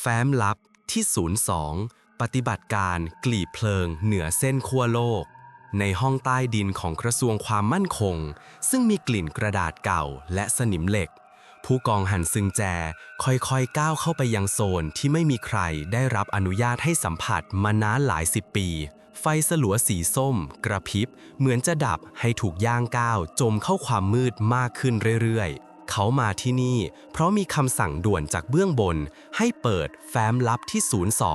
แฟ้มลับที่ 02 ปฏิบัติการกลีบเพลิงเหนือเส้นขั้วโลก ในห้องใต้ดินของกระทรวงความมั่นคง ซึ่งมีกลิ่นกระดาษเก่าและสนิมเหล็ก ผู้กองหันซึงแจค่อยๆก้าวเข้าไปยังโซนที่ไม่มีใครได้รับอนุญาตให้สัมผัสมานานหลายสิบปี ไฟสลัวสีส้ม กระพริบ เหมือนจะดับให้ถูกย่างก้าวจมเข้าความมืดมากขึ้นเรื่อยๆ เขามาที่นี่ เพราะมีคำสั่งด่วนจากเบื้องบน ให้เปิดแฟ้มลับที่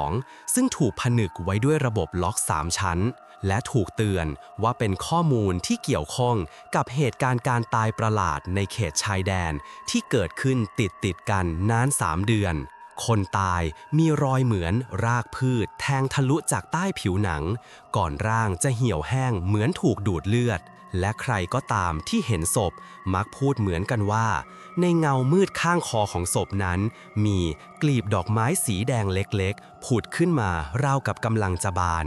02 ซึ่งถูกผนึกไว้ด้วยระบบล็อก 3 ชั้น และถูกเตือนว่าเป็นข้อมูลที่เกี่ยวข้องกับเหตุการณ์การตายประหลาดในเขตชายแดนที่เกิดขึ้นติดติดกันนาน 3 เดือน คนตายมีรอยเหมือนรากพืช แทงทะลุจากใต้ผิวหนัง ก่อนร่างจะเหี่ยวแห้งเหมือนถูกดูดเลือด และใครก็ตามที่เห็นศพมักพูดเหมือนกันว่า ในเงามืดข้างคอของศพนั้น มีกลีบดอกไม้สีแดงเล็กๆ ผุดขึ้นมาราวกับกำลังจะบาน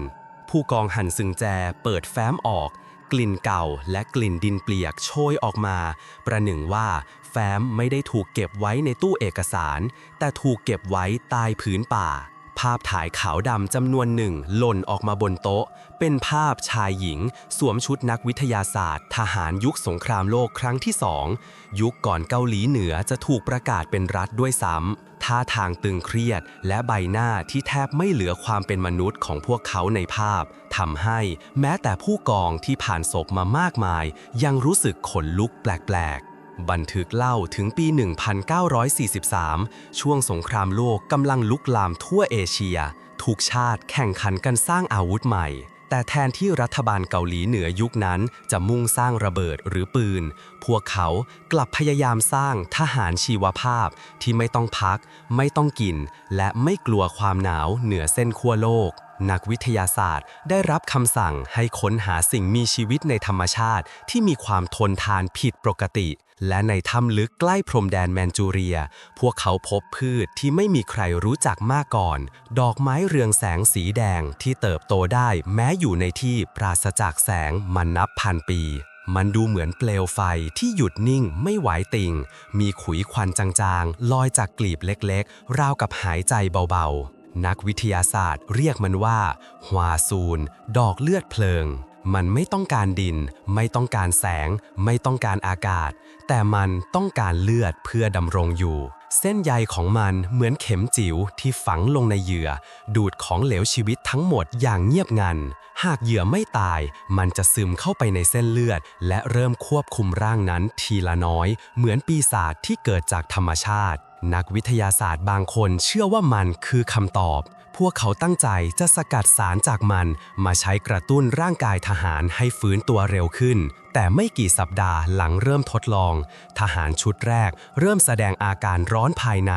ผู้กองหันซึงแจเปิดแฟ้มออก กลิ่นเก่าและกลิ่นดินเปียกโชยออกมา ประหนึ่งว่าแฟ้มไม่ได้ถูกเก็บไว้ในตู้เอกสาร แต่ถูกเก็บไว้ใต้พื้นป่า ภาพถ่ายขาวดำจำนวนหนึ่งหล่นออกมาบนโต๊ะ เป็นภาพชายหญิง สวมชุดนักวิทยาศาสตร์ ทหารยุคสงครามโลกครั้งที่สอง ยุคก่อนเกาหลีเหนือจะถูกประกาศเป็นรัฐด้วยซ้ำท่าทางตึงเครียด และใบหน้าที่แทบไม่เหลือความเป็นมนุษย์ของพวกเขาในภาพทำให้แม้แต่ผู้กองที่ผ่านศพมามากมาย ยังรู้สึกขนลุกแปลก บันทึกเล่าถึงปี 1943 ช่วงสงครามโลกกำลังลุกลามทั่วเอเชีย ทุกชาติแข่งขันกันสร้างอาวุธใหม่ แต่แทนที่รัฐบาลเกาหลีเหนือยุคนั้นจะมุ่งสร้างระเบิดหรือปืน พวกเขากลับพยายามสร้างทหารชีวภาพที่ไม่ต้องพัก ไม่ต้องกิน และไม่กลัวความหนาวเหนือเส้นขั้วโลกนักวิทยาศาสตร์ได้รับคำสั่งให้ค้นหาสิ่งมีชีวิตในธรรมชาติที่มีความทนทานผิดปกติ และในถ้ำลึกใกล้พรมแดนแมนจูเรีย พวกเขาพบพืชที่ไม่มีใครรู้จักมาก่อน ดอกไม้เรืองแสงสีแดงที่เติบโตได้แม้อยู่ในที่ปราศจากแสงมันนับพันปี มันดูเหมือนเปลวไฟที่หยุดนิ่งไม่ไหวติงมีขุยควันจางๆ ลอยจากกลีบเล็กๆ ราวกับหายใจเบาๆ นักวิทยาศาสตร์เรียกมันว่าฮวาซูน ดอกเลือดเพลิงมันไม่ต้องการดิน ไม่ต้องการแสง ไม่ต้องการอากาศ แต่มันต้องการเลือดเพื่อดำรงอยู่ เส้นใยของมันเหมือนเข็มจิ๋วที่ฝังลงในเหยื่อ ดูดของเหลวชีวิตทั้งหมดอย่างเงียบงัน หากเหยื่อไม่ตาย มันจะซึมเข้าไปในเส้นเลือด และเริ่มควบคุมร่างนั้นทีละน้อย เหมือนปีศาจที่เกิดจากธรรมชาติ นักวิทยาศาสตร์บางคนเชื่อว่ามันคือคำตอบ พวกเขาตั้งใจจะสกัดสารจากมันมาใช้กระตุ้นร่างกายทหารให้ฟื้นตัวเร็วขึ้น แต่ไม่กี่สัปดาห์หลังเริ่มทดลอง ทหารชุดแรกเริ่มแสดงอาการร้อนภายใน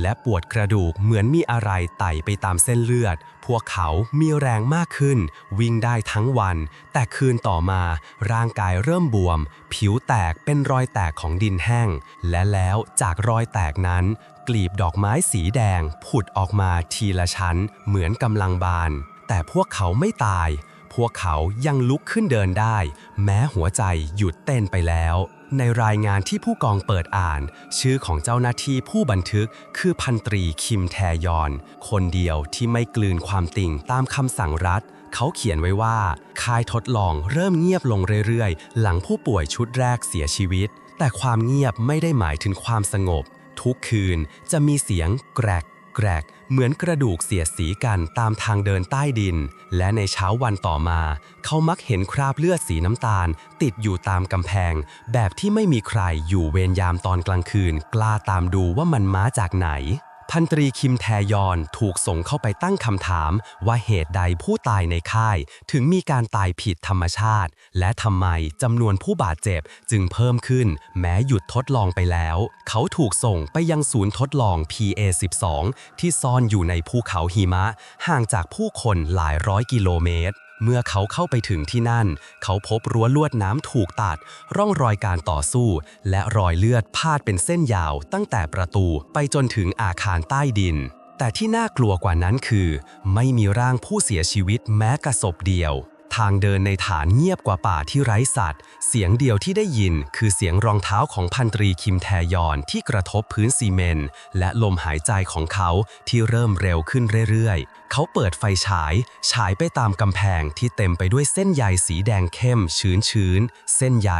และปวดกระดูกเหมือนมีอะไรไต่ไปตามเส้นเลือด พวกเขามีแรงมากขึ้น วิ่งได้ทั้งวัน แต่คืนต่อมา ร่างกายเริ่มบวม ผิวแตกเป็นรอยแตกของดินแห้ง และแล้วจากรอยแตกนั้น กลีบดอกไม้สีแดง ผุดออกมาทีละชั้น เหมือนกำลังบาน แต่พวกเขาไม่ตาย พวกเขายังลุกขึ้นเดินได้ แม้หัวใจหยุดเต้นไปแล้ว ในรายงานที่ผู้กองเปิดอ่าน ชื่อของเจ้าหน้าที่ผู้บันทึกคือพันตรีคิมแทยอน คนเดียวที่ไม่กลืนความติ่งตามคำสั่งรัฐเขาเขียนไว้ว่า ค่ายทดลองเริ่มเงียบลงเรื่อยๆ หลังผู้ป่วยชุดแรกเสียชีวิต แต่ความเงียบไม่ได้หมายถึงความสงบ ทุกคืนจะมีเสียงแกรก แกรกเหมือนกระดูกเสียดสีกันตามทางเดินใต้ดิน และในเช้าวันต่อมา เขามักเห็นคราบเลือดสีน้ำตาล ติดอยู่ตามกำแพง แบบที่ไม่มีใครอยู่เวรยามตอนกลางคืน กล้าตามดูว่ามันมาจากไหน พันตรีคิมแทยอนถูกส่งเข้าไปตั้งคำถามว่าเหตุใดผู้ตายในค่าย ถึงมีการตายผิดธรรมชาติ และทำไมจำนวนผู้บาดเจ็บจึงเพิ่มขึ้น แม้หยุดทดลองไปแล้ว เขาถูกส่งไปยังศูนย์ทดลอง PA12 ที่ซ่อนอยู่ในภูเขาหิมะ ห่างจากผู้คนหลายร้อยกิโลเมตร เมื่อเขาเข้าไปถึงที่นั่น เขาพบรั้วลวดน้ำถูกตัด ร่องรอยการต่อสู้ และรอยเลือดพาดเป็นเส้นยาวตั้งแต่ประตูไปจนถึงอาคารใต้ดิน แต่ที่น่ากลัวกว่านั้นคือ ไม่มีร่างผู้เสียชีวิตแม้กระศพเดียว ทางเดินในฐานเงียบกว่าป่าที่ไร้สัตว์ เสียงเดียวที่ได้ยินคือเสียงรองเท้าของพันตรีคิมแทยอนที่กระทบพื้นซีเมนต์และลมหายใจของเขาที่เริ่มเร็วขึ้นเรื่อยๆ เขาเปิดไฟฉาย ฉายไปตามกำแพงที่เต็มไปด้วยเส้นใยสีแดงเข้ม ชื้นๆ เส้นใย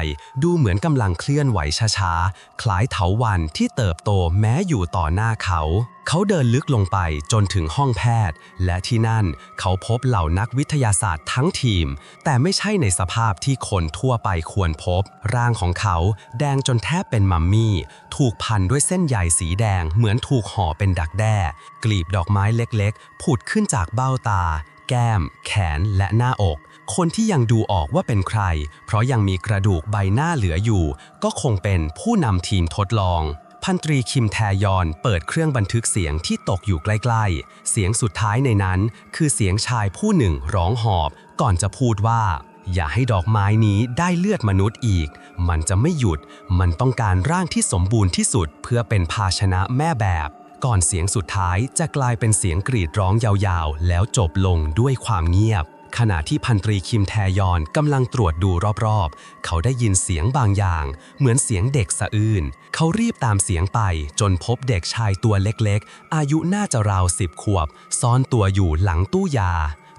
ดูเหมือนกำลังเคลื่อนไหวช้าๆ คล้ายเถาวันที่เติบโตแม้อยู่ต่อหน้าเขา เขาเดินลึกลงไปจนถึงห้องแพทย์ และที่นั่นเขาพบเหล่านักวิทยาศาสตร์ทั้งทีม แต่ไม่ใช่ในสภาพที่คนทั่วไปควรพบ ร่างของเขาแดงจนแทบเป็นมัมมี่ ถูกพันด้วยเส้นใยสีแดงเหมือนถูกห่อเป็นดักแด้ กลีบดอกไม้เล็กๆ ผุดขึ้นจากเบ้าตา แก้ม แขนและหน้าอก คนที่ยังดูออกว่าเป็นใคร เพราะยังมีกระดูกใบหน้าเหลืออยู่ ก็คงเป็นผู้นำทีมทดลอง พันตรีคิมแทยอนเปิดเครื่องบันทึกเสียงที่ตกอยู่ใกล้ ๆ เสียงสุดท้ายในนั้น คือเสียงชายผู้หนึ่งร้องหอบ ก่อนจะพูดว่า อย่าให้ดอกไม้นี้ได้เลือดมนุษย์อีก มันจะไม่หยุด มันต้องการร่างที่สมบูรณ์ที่สุดเพื่อเป็นภาชนะแม่แบบ ก่อนเสียงสุดท้ายจะกลายเป็นเสียงกรีดร้องยาวๆ แล้วจบลงด้วยความเงียบ ขณะที่พันตรีคิมแทยอนกำลังตรวจดูรอบๆ เขาได้ยินเสียงบางอย่าง เหมือนเสียงเด็กสะอื้น เขารีบตามเสียงไปจนพบเด็กชายตัวเล็กๆ อายุน่าจะราวสิบขวบ ซ่อนตัวอยู่หลังตู้ยา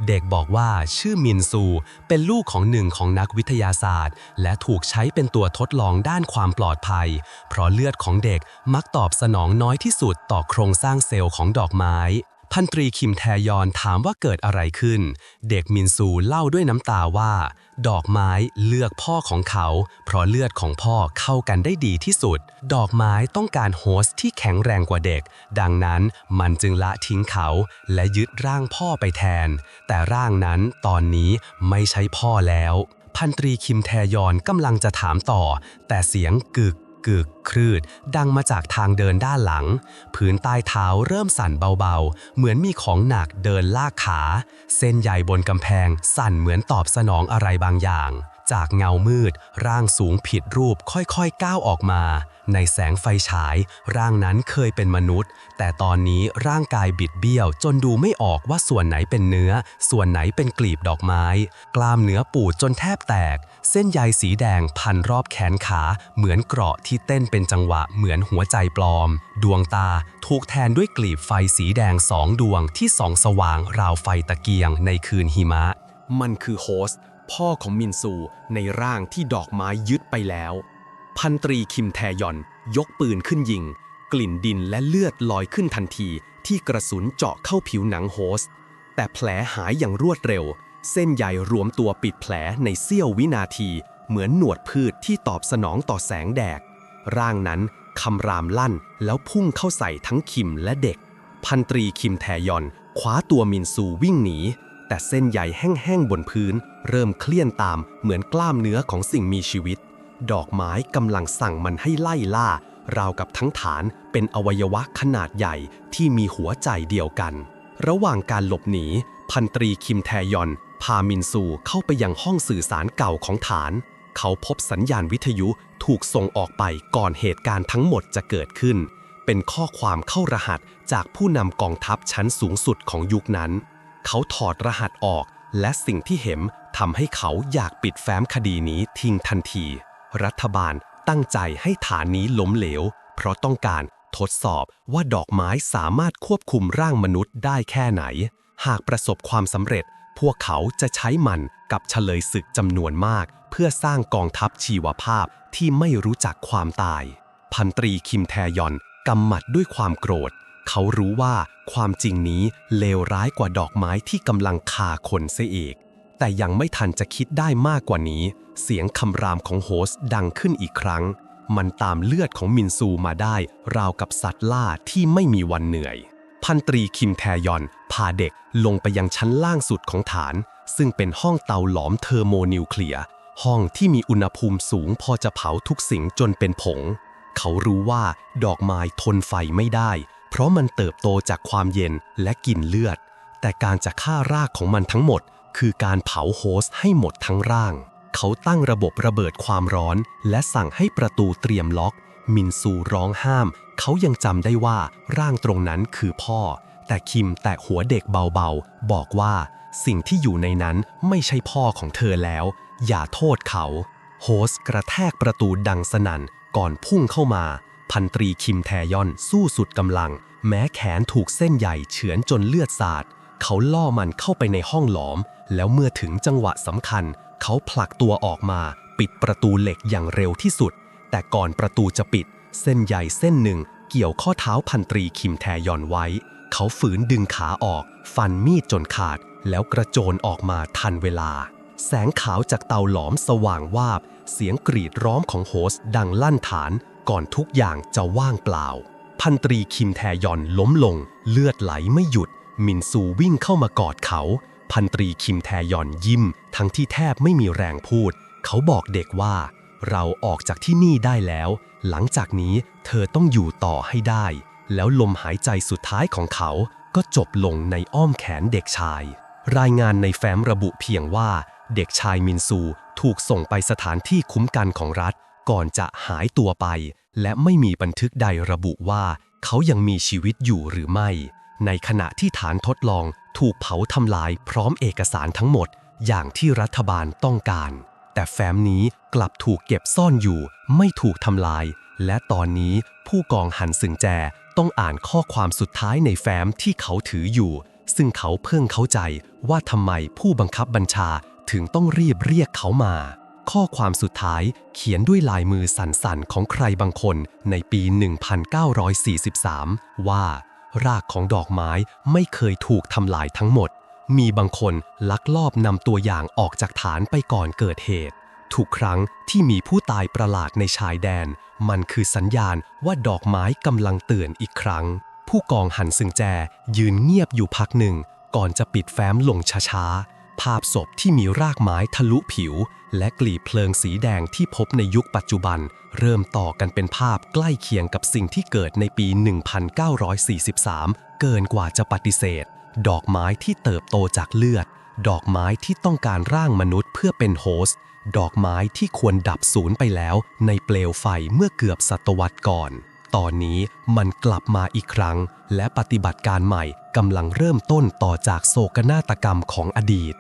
เด็กบอกว่าชื่อมินซู เป็นลูกของหนึ่งของนักวิทยาศาสตร์ และถูกใช้เป็นตัวทดลองด้านความปลอดภัย เพราะเลือดของเด็กมักตอบสนองน้อยที่สุดต่อโครงสร้างเซลล์ของดอกไม้ พันตรีคิมแทยอนถามว่าเกิดอะไรขึ้น เด็กมินซูเล่าด้วยน้ำตาว่า ดอกไม้เลือกพ่อของเขา เพราะเลือดของพ่อเข้ากันได้ดีที่สุด ดอกไม้ต้องการโฮสที่แข็งแรงกว่าเด็ก ดังนั้นมันจึงละทิ้งเขา และยึดร่างพ่อไปแทน แต่ร่างนั้นตอนนี้ไม่ใช่พ่อแล้ว พันตรีคิมแทยอนกำลังจะถามต่อ แต่เสียงกึก กึกครืด ดังมาจากทางเดินด้านหลังพื้นใต้เท้าเริ่มสั่นเบาๆ เหมือนมีของหนักเดินลากขา เส้นใยบนกำแพง สั่นเหมือนตอบสนองอะไรบางอย่าง จากเงามืด ร่างสูงผิดรูปค่อยๆก้าวออกมา ในแสงไฟฉาย ร่างนั้นเคยเป็นมนุษย์ แต่ตอนนี้ร่างกายบิดเบี้ยว จนดูไม่ออกว่าส่วนไหนเป็นเนื้อ ส่วนไหนเป็นกลีบดอกไม้ กล้ามเนื้อปูดจนแทบแตก เส้นใยสีแดงพันรอบแขนขา เหมือนเกราะที่เต้นเป็นจังหวะเหมือนหัวใจปลอม ดวงตาถูกแทนด้วยกลีบไฟสีแดงสองดวงที่ส่องสว่างราวไฟตะเกียงในคืนหิมะ มันคือโฮสต์พ่อของมินซูในร่างที่ดอกไม้ยึดไปแล้ว พันตรีคิมแทยอน ยกปืนขึ้นยิง กลิ่นดินและเลือดลอยขึ้นทันทีที่กระสุนเจาะเข้าผิวหนังโฮสต์แต่แผลหายอย่างรวดเร็ว เส้นใยรวมตัวปิดแผลในเสี้ยววินาที เหมือนหนวดพืชที่ตอบสนองต่อแสงแดดร่างนั้นคำรามลั่นแล้วพุ่งเข้าใส่ทั้งคิมและเด็ก พันตรีคิมแทยอนคว้าตัวมินซูวิ่งหนี แต่เส้นใยแห้งๆบนพื้น เริ่มเคลื่อนตามเหมือนกล้ามเนื้อของสิ่งมีชีวิต ดอกไม้กำลังสั่งมันให้ไล่ล่า ราวกับทั้งฐานเป็นอวัยวะขนาดใหญ่ที่มีหัวใจเดียวกัน ระหว่างการหลบหนี พันตรีคิมแทยอน พามินซูเข้าไปยังห้องสื่อสารเก่าของฐาน เขาพบสัญญาณวิทยุถูกส่งออกไปก่อนเหตุการณ์ทั้งหมดจะเกิดขึ้น เป็นข้อความเข้ารหัสจากผู้นำกองทัพชั้นสูงสุดของยุคนั้น เขาถอดรหัสออกและสิ่งที่เห็นทำให้เขาอยากปิดแฟ้มคดีนี้ทิ้งทันที รัฐบาลตั้งใจให้ฐานนี้ล้มเหลว เพราะต้องการทดสอบว่าดอกไม้สามารถควบคุมร่างมนุษย์ได้แค่ไหน หากประสบความสำเร็จ พวกเขาจะใช้มันกับเฉลยศึกจำนวนมาก เพื่อสร้างกองทัพชีวภาพที่ไม่รู้จักความตาย พันตรีคิมแทยอนกำหมัดด้วยความโกรธ เขารู้ว่าความจริงนี้เลวร้ายกว่าดอกไม้ที่กำลังคาคนเสียอีก แต่ยังไม่ทันจะคิดได้มากกว่านี้ เสียงคำรามของโฮสดังขึ้นอีกครั้ง มันตามเลือดของมินซูมาได้ ราวกับสัตว์ล่าที่ไม่มีวันเหนื่อย พันตรีคิมแทยอน พาเด็กลงไปยังชั้นล่างสุดของฐาน ซึ่งเป็นห้องเตาหลอมเทอร์โมนิวเคลียร์ห้องที่มีอุณหภูมิสูงพอจะเผาทุกสิ่งจนเป็นผง เขารู้ว่าดอกไม้ทนไฟไม่ได้ เพราะมันเติบโตจากความเย็นและกลิ่นเลือด แต่การจะฆ่ารากของมันทั้งหมด คือการเผาโฮสให้หมดทั้งร่าง เขาตั้งระบบระเบิดความร้อน และสั่งให้ประตูเตรียมล็อก มินซูร้องห้าม เขายังจำได้ว่าร่างตรงนั้นคือพ่อ แต่คิมแตะหัวเด็กเบาๆ บอกว่าสิ่งที่อยู่ในนั้นไม่ใช่พ่อของเธอแล้ว อย่าโทษเขา โฮสกระแทกประตูดังสนั่นก่อนพุ่งเข้ามา พันตรีคิมแทยอนสู้สุดกำลัง แม้แขนถูกเส้นใหญ่เฉือนจนเลือดสาด เขาล่อมันเข้าไปในห้องหลอม แล้วเมื่อถึงจังหวะสำคัญ เขาผลักตัวออกมา ปิดประตูเหล็กอย่างเร็วที่สุด แต่ก่อนประตูจะปิด เส้นใหญ่เส้นหนึ่งเกี่ยวข้อเท้าพันตรีคิมแทยอนไว้ เขาฝืนดึงขาออก ฟันมีดจนขาด แล้วกระโจนออกมาทันเวลา แสงขาวจากเตาหลอมสว่างวาบ เสียงกรีดร้องของโฮสดังลั่นฐาน ก่อนทุกอย่างจะว่างเปล่า พันตรีคิมแทยอนล้มลง เลือดไหลไม่หยุด มินซูวิ่งเข้ามากอดเขา พันตรีคิมแทยอนยิ้ม ทั้งที่แทบไม่มีแรงพูด เขาบอกเด็กว่า เราออกจากที่นี่ได้แล้ว หลังจากนี้เธอต้องอยู่ต่อให้ได้ แล้วลมหายใจสุดท้ายของเขาก็จบลงในอ้อมแขนเด็กชาย รายงานในแฟ้มระบุเพียงว่า เด็กชายมินซูถูกส่งไปสถานที่คุ้มกันของรัฐ ก่อนจะหายตัวไป และไม่มีบันทึกใดระบุว่า เขายังมีชีวิตอยู่หรือไม่ ในขณะที่ฐานทดลอง ถูกเผาทำลายพร้อมเอกสารทั้งหมด อย่างที่รัฐบาลต้องการ แต่แฟ้มนี้กลับถูกเก็บซ่อนอยู่ ไม่ถูกทำลาย และตอนนี้ผู้กองหันสึงแจต้องอ่านข้อความสุดท้ายในแฟ้มที่เขาถืออยู่ ซึ่งเขาเพิ่งเข้าใจว่าทำไมผู้บังคับบัญชาถึงต้องรีบเรียกเขามา ข้อความสุดท้ายเขียนด้วยลายมือสั่นๆของใครบางคนในปี 1943 ว่า รากของดอกไม้ไม่เคยถูกทำลายทั้งหมด มีบางคนลักลอบนำตัวอย่างออกจากฐานไปก่อนเกิดเหตุ ทุกครั้งที่มีผู้ตายประหลาดในชายแดน มันคือสัญญาณว่าดอกไม้กำลังเตือนอีกครั้ง ผู้กองหันซึงแจยืนเงียบอยู่พักหนึ่ง ก่อนจะปิดแฟ้มลงช้าๆ ภาพศพที่มีรากไม้ทะลุผิว และกลีบเพลิงสีแดงที่พบในยุคปัจจุบัน เริ่มต่อกันเป็นภาพใกล้เคียงกับสิ่งที่เกิดในปี 1943 เกินกว่าจะปฏิเสธ ดอกไม้ที่เติบโตจากเลือด ดอกไม้ที่ต้องการร่างมนุษย์เพื่อเป็นโฮสต์ ดอกไม้ที่ควรดับสูญไปแล้วในเปลวไฟเมื่อเกือบศตวรรษก่อน ตอนนี้มันกลับมาอีกครั้ง และปฏิบัติการใหม่กำลังเริ่มต้นต่อจากโศกนาฏกรรมของอดีต